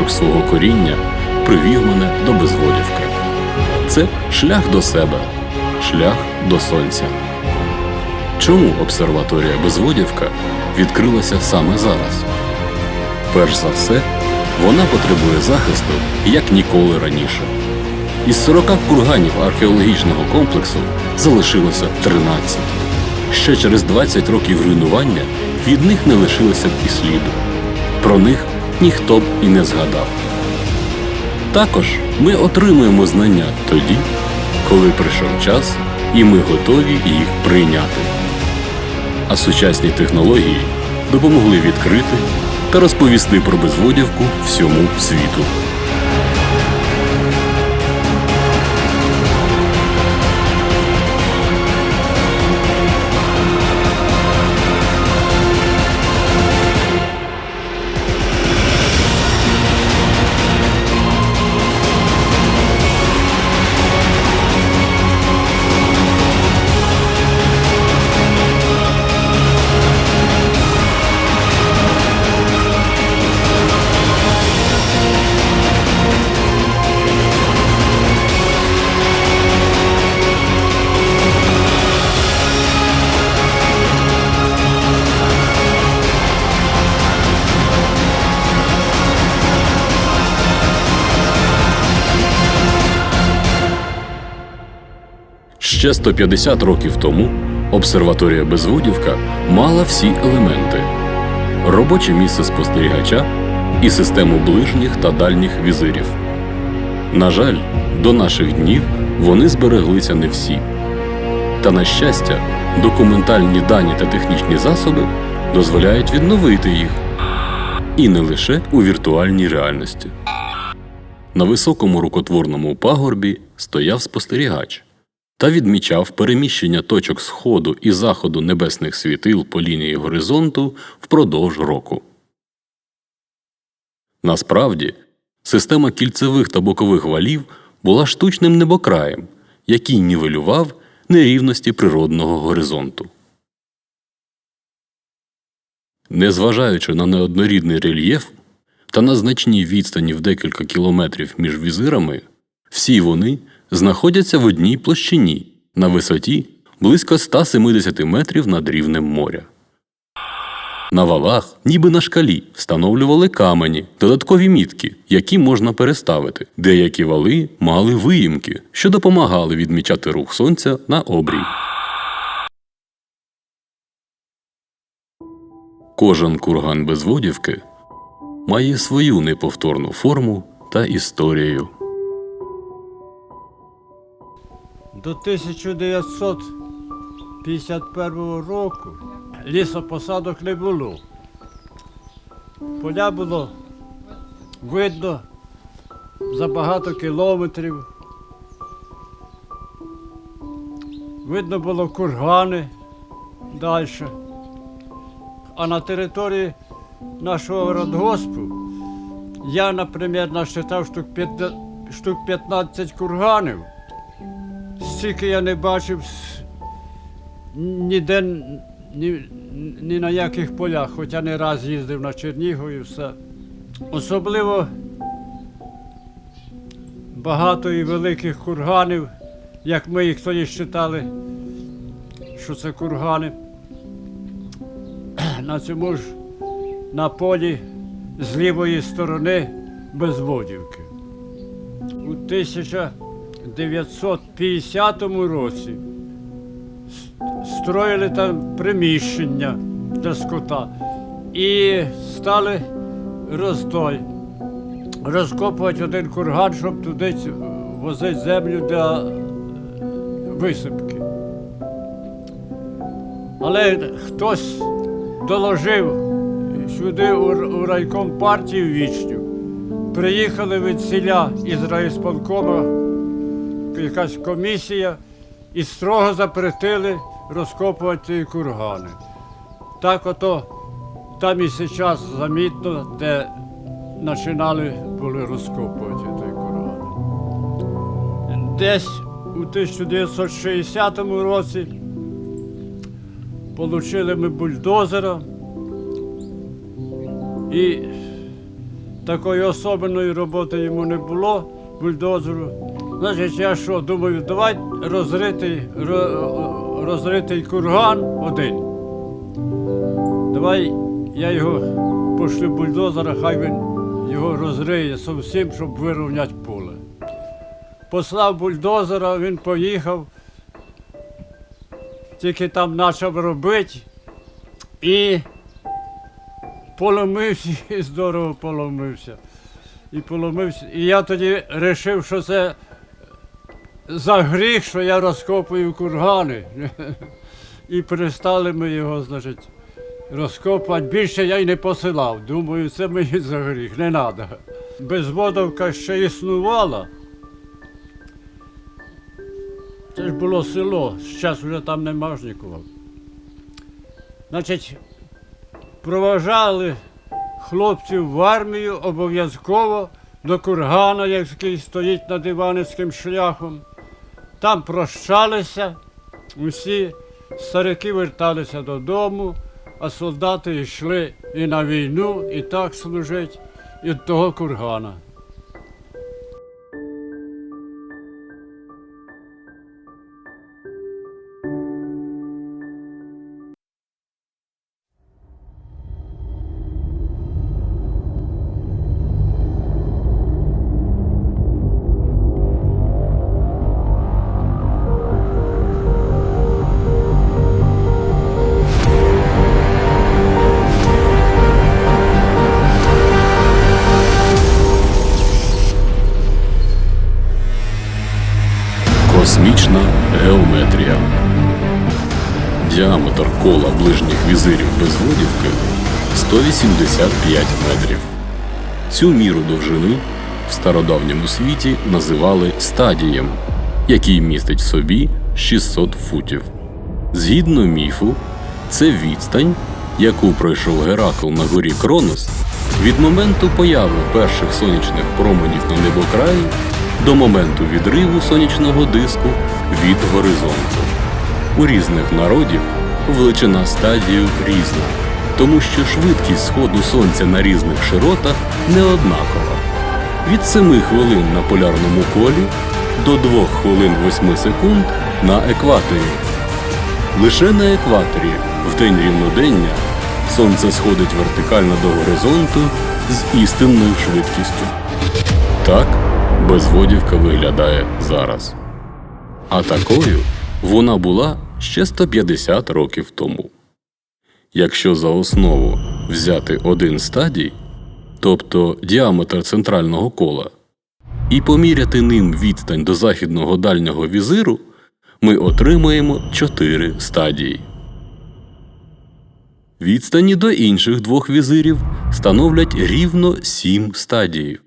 пошук свого коріння привів мене до Безводівки. Це шлях до себе, шлях до сонця. Чому обсерваторія Безводівка відкрилася саме зараз? Перш за все, вона потребує захисту як ніколи раніше. Із 40 курганів археологічного комплексу залишилося 13. Ще через 20 років руйнування від них не лишилося і сліду. Про них ніхто б і не згадав. Також ми отримуємо знання тоді, коли прийшов час, і ми готові їх прийняти. А сучасні технології допомогли відкрити та розповісти про безводівку всьому світу. Ще 150 років тому обсерваторія Безводівка мала всі елементи: робоче місце спостерігача і систему ближніх та дальніх візирів. На жаль, до наших днів вони збереглися не всі. Та, на щастя, документальні дані та технічні засоби дозволяють відновити їх. І не лише у віртуальній реальності. На високому рукотворному пагорбі стояв спостерігач та відмічав переміщення точок сходу і заходу небесних світил по лінії горизонту впродовж року. Насправді, система кільцевих та бокових валів була штучним небокраєм, який нівелював нерівності природного горизонту. Незважаючи на неоднорідний рельєф та на значні відстані в декілька кілометрів між візирами, всі вони знаходяться в одній площині на висоті близько 170 метрів над рівнем моря. На валах, ніби на шкалі, встановлювали камені, додаткові мітки, які можна переставити. Деякі вали мали виїмки, що допомагали відмічати рух сонця на обрій. Кожен курган безводівки має свою неповторну форму та історію. До 1951 року лісопосадок не було. Поля було видно за багато кілометрів. Видно було кургани далі. А на території нашого родгоспу я, наприклад, насчитав штук, штук 15 курганів. Стільки я не бачив ніде ні, ні на яких полях, хоча не раз їздив на Чернігов і все. Особливо багато і великих курганів, як ми їх тоді читали, що це кургани. На цьому ж на полі з лівої сторони Безводівки. У 1950 році строїли там приміщення для скота і стали розтой. Розкопувати один курган, щоб туди возити землю для е, висипки. Але хтось доложив сюди у, райком партії вічню. Приїхали від селя із райсполкома якась комісія і строго запретили розкопувати ці кургани. Так ото там і зараз замітно, де починали були розкопувати той курган. Десь у 1960 році отримали ми бульдозера і такої особливої роботи йому не було, бульдозеру. Значить, я що, думаю, давай розритий, розритий курган один. Давай я його пошлю бульдозера, хай він його розриє зовсім, щоб вирівняти поле. Послав бульдозера, він поїхав, тільки там почав робити і поломився, і здорово поломився. І поломився. І я тоді вирішив, що це за гріх, що я розкопую кургани. І перестали ми його, значить, розкопувати. Більше я й не посилав. Думаю, це мені за гріх, не треба. Безводовка ще існувала. Це ж було село, зараз вже там нема ж нікого. Значить, проважали хлопців в армію обов'язково до кургана, який стоїть над Іваницьким шляхом. Там прощалися, усі старики верталися додому, а солдати йшли і на війну, і так служить, і до того кургана. 185 метрів. Цю міру довжини в стародавньому світі називали стадієм, який містить в собі 600 футів. Згідно міфу, це відстань, яку пройшов Геракл на горі Кронос від моменту появи перших сонячних променів на небокраї до моменту відриву сонячного диску від горизонту. У різних народів величина стадію різна, тому що швидкість сходу сонця на різних широтах не однакова. Від 7 хвилин на полярному колі до 2 хвилин 8 секунд на екваторі. Лише на екваторі в день рівнодення сонце сходить вертикально до горизонту з істинною швидкістю. Так безводівка виглядає зараз. А такою вона була ще 150 років тому. Якщо за основу взяти один стадій, тобто діаметр центрального кола, і поміряти ним відстань до західного дальнього візиру, ми отримаємо 4 стадії. Відстані до інших двох візирів становлять рівно 7 стадіїв.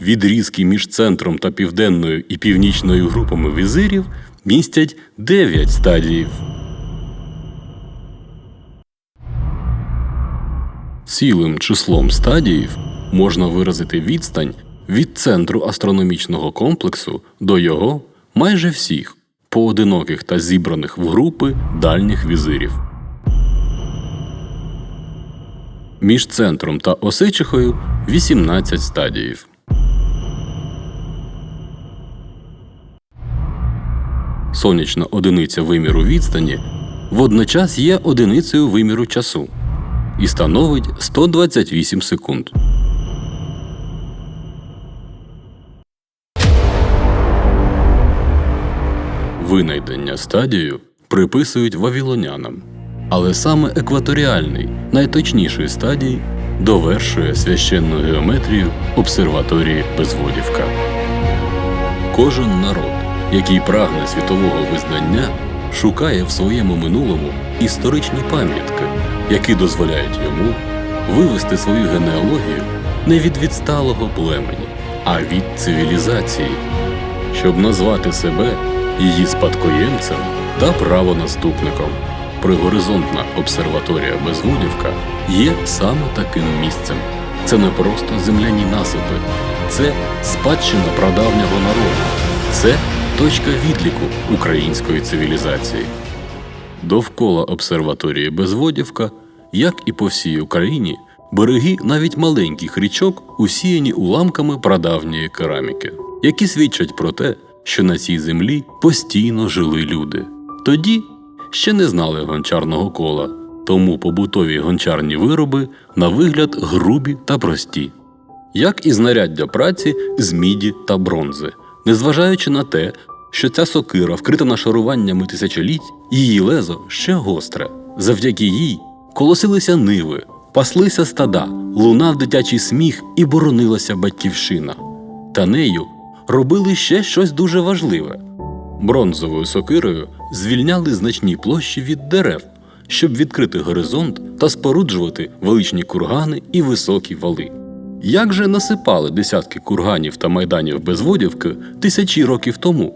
Відрізки між центром та південною і північною групами візирів містять 9 стадіїв. Цілим числом стадіїв можна виразити відстань від центру астрономічного комплексу до його майже всіх поодиноких та зібраних в групи дальніх візирів. Між центром та осичихою 18 стадіїв. Сонячна одиниця виміру відстані водночас є одиницею виміру часу і становить 128 секунд. Винайдення стадію приписують вавілонянам, але саме екваторіальний, найточніший стадій довершує священну геометрію обсерваторії Безводівка. Кожен народ, який прагне світового визнання, шукає в своєму минулому історичні пам'ятки, які дозволяють йому вивести свою генеалогію не від відсталого племені, а від цивілізації, щоб назвати себе її спадкоємцем та правонаступником. Пригоризонтна обсерваторія Безводівка є саме таким місцем. Це не просто земляні насипи, це спадщина прадавнього народу, це точка відліку української цивілізації. Довкола обсерваторії Безводівка як і по всій Україні, береги навіть маленьких річок усіяні уламками прадавньої кераміки, які свідчать про те, що на цій землі постійно жили люди. Тоді ще не знали гончарного кола, тому побутові гончарні вироби на вигляд грубі та прості, як і знаряддя праці з міді та бронзи, незважаючи на те, що ця сокира вкрита нашаруваннями тисячоліть, її лезо ще гостре. Завдяки їй колосилися ниви, паслися стада, лунав дитячий сміх і боронилася батьківщина. Та нею робили ще щось дуже важливе. Бронзовою сокирою звільняли значні площі від дерев, щоб відкрити горизонт та споруджувати величні кургани і високі вали. Як же насипали десятки курганів та майданів Безводівки тисячі років тому?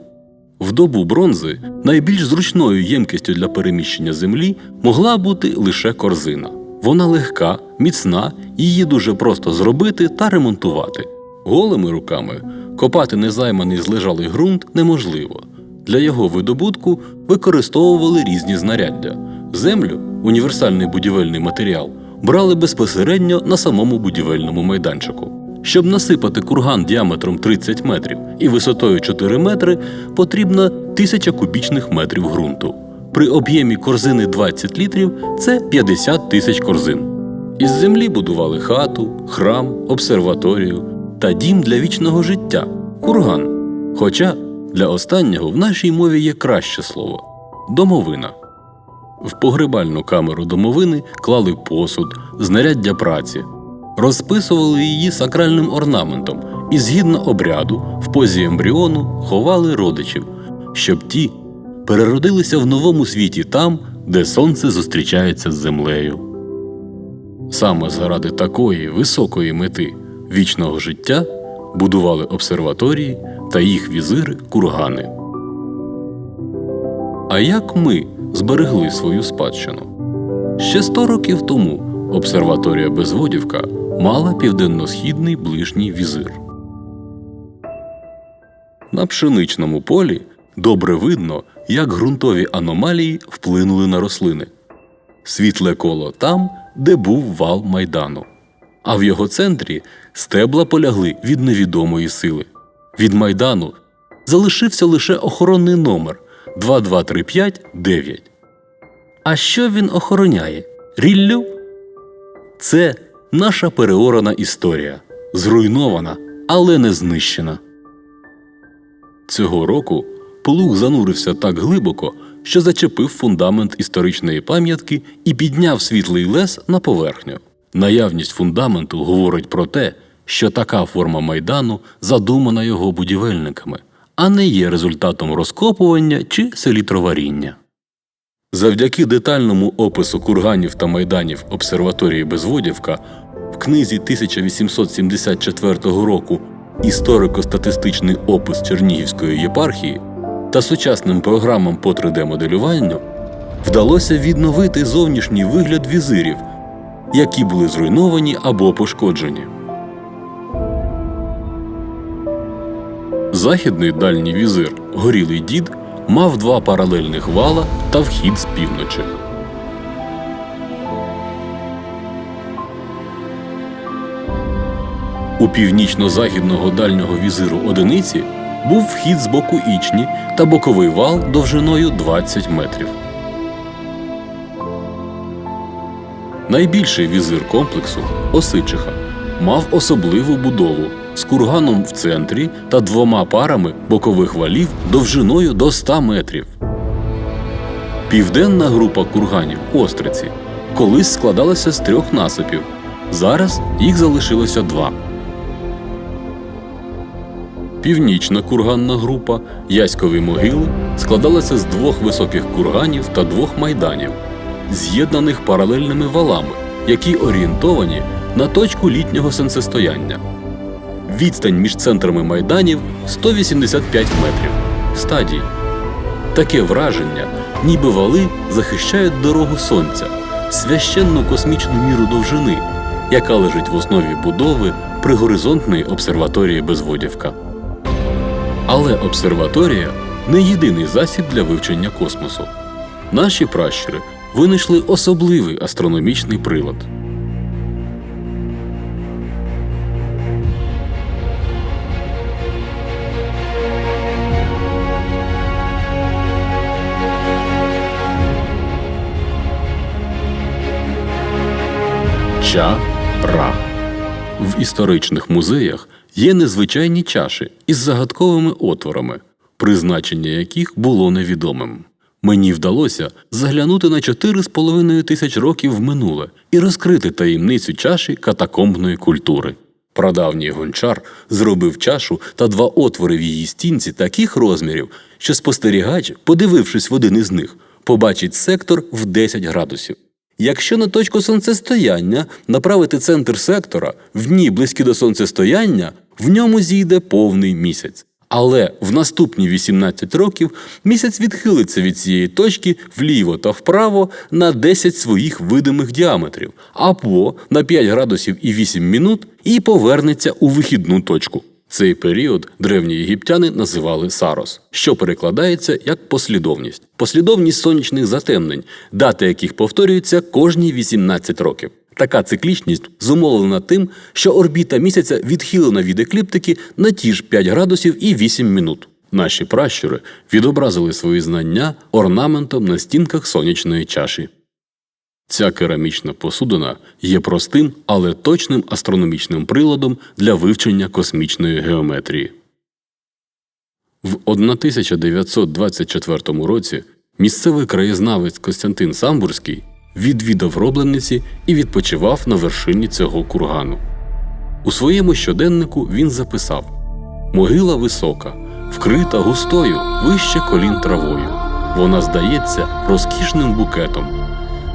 В добу бронзи найбільш зручною ємкістю для переміщення землі могла бути лише корзина. Вона легка, міцна, її дуже просто зробити та ремонтувати. Голими руками копати незайманий злежалий ґрунт неможливо. Для його видобутку використовували різні знаряддя. Землю, універсальний будівельний матеріал, брали безпосередньо на самому будівельному майданчику. Щоб насипати курган діаметром 30 метрів і висотою 4 метри, потрібно 1000 кубічних метрів ґрунту. При об'ємі корзини 20 літрів це 50 тисяч корзин. Із землі будували хату, храм, обсерваторію та дім для вічного життя курган. Хоча для останнього в нашій мові є краще слово домовина. В погребальну камеру домовини клали посуд, знаряддя праці, розписували її сакральним орнаментом і згідно обряду в позі ембріону ховали родичів, щоб ті переродилися в новому світі там, де сонце зустрічається з землею. Саме заради такої високої мети вічного життя будували обсерваторії та їх візири кургани. А як ми зберегли свою спадщину? Ще 100 років тому обсерваторія Безводівка мала південно-східний ближній візир. На пшеничному полі добре видно, як ґрунтові аномалії вплинули на рослини. Світле коло там, де був вал майдану. А в його центрі стебла полягли від невідомої сили. Від майдану залишився лише охоронний номер 22359. А що він охороняє? Ріллю? Це наша переорана історія, зруйнована, але не знищена. Цього року Плуг занурився так глибоко, що зачепив фундамент історичної пам'ятки і підняв світлий лес на поверхню. Наявність фундаменту говорить про те, що така форма майдану задумана його будівельниками, а не є результатом розкопування чи селітроваріння. Завдяки детальному опису курганів та майданів обсерваторії Безводівка в книзі 1874 року Історико-статистичний опис Чернігівської єпархії та сучасним програмам по 3D-моделюванню вдалося відновити зовнішній вигляд візирів, які були зруйновані або пошкоджені. Західний дальній візир Горілий дід мав два паралельних вала та вхід з півночі. У північно-західного дальнього візиру одиниці був вхід з боку Ічні та боковий вал довжиною 20 метрів. Найбільший візир комплексу Осичиха мав особливу будову з курганом в центрі та двома парами бокових валів довжиною до 100 метрів. Південна група курганів Остриці колись складалася з трьох насипів. Зараз їх залишилося два. Північна курганна група Яськові могили складалася з двох високих курганів та двох майданів, з'єднаних паралельними валами, які орієнтовані на точку літнього сонцестояння. Відстань між центрами майданів 185 метрів. Стадії. Таке враження, ніби вали захищають дорогу сонця, священну космічну міру довжини, яка лежить в основі будови пригоризонтної обсерваторії Безводівка. Але обсерваторія не єдиний засіб для вивчення космосу. Наші пращури винайшли особливий астрономічний прилад. Ча-ра. В історичних музеях є незвичайні чаші із загадковими отворами, призначення яких було невідомим. Мені вдалося заглянути на 4,5 тисяч років в минуле і розкрити таємницю чаші катакомбної культури. Прадавній гончар зробив чашу та два отвори в її стінці таких розмірів, що спостерігач, подивившись в один із них, побачить сектор в 10 градусів. Якщо на точку сонцестояння направити центр сектора в дні близькі до сонцестояння, в ньому зійде повний місяць. Але в наступні 18 років місяць відхилиться від цієї точки вліво та вправо на 10 своїх видимих діаметрів, або на 5 градусів і 8 минут і повернеться у вихідну точку. Цей період древні єгиптяни називали Сарос, що перекладається як послідовність, послідовність сонячних затемнень, дати яких повторюються кожні 18 років. Така циклічність зумовлена тим, що орбіта місяця відхилена від екліптики на ті ж 5 градусів і 8 минут. Наші пращури відобразили свої знання орнаментом на стінках сонячної чаші. Ця керамічна посудина є простим, але точним астрономічним приладом для вивчення космічної геометрії. В 1924 році місцевий краєзнавець Костянтин Самбурський відвідав Роблениці і відпочивав на вершині цього кургану. У своєму щоденнику він записав Могила висока, вкрита густою, вище колін травою. Вона здається розкішним букетом.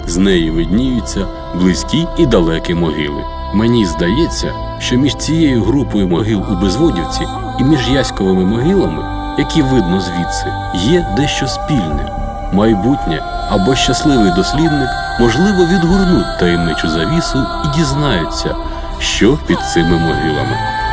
З неї видніються близькі і далекі могили. Мені здається, що між цією групою могил у Безводівці і між Яськовими могилами, які видно звідси, є дещо спільне. Майбутнє або щасливий дослідник, можливо, відгорнуть таємничу завісу і дізнаються, що під цими могилами.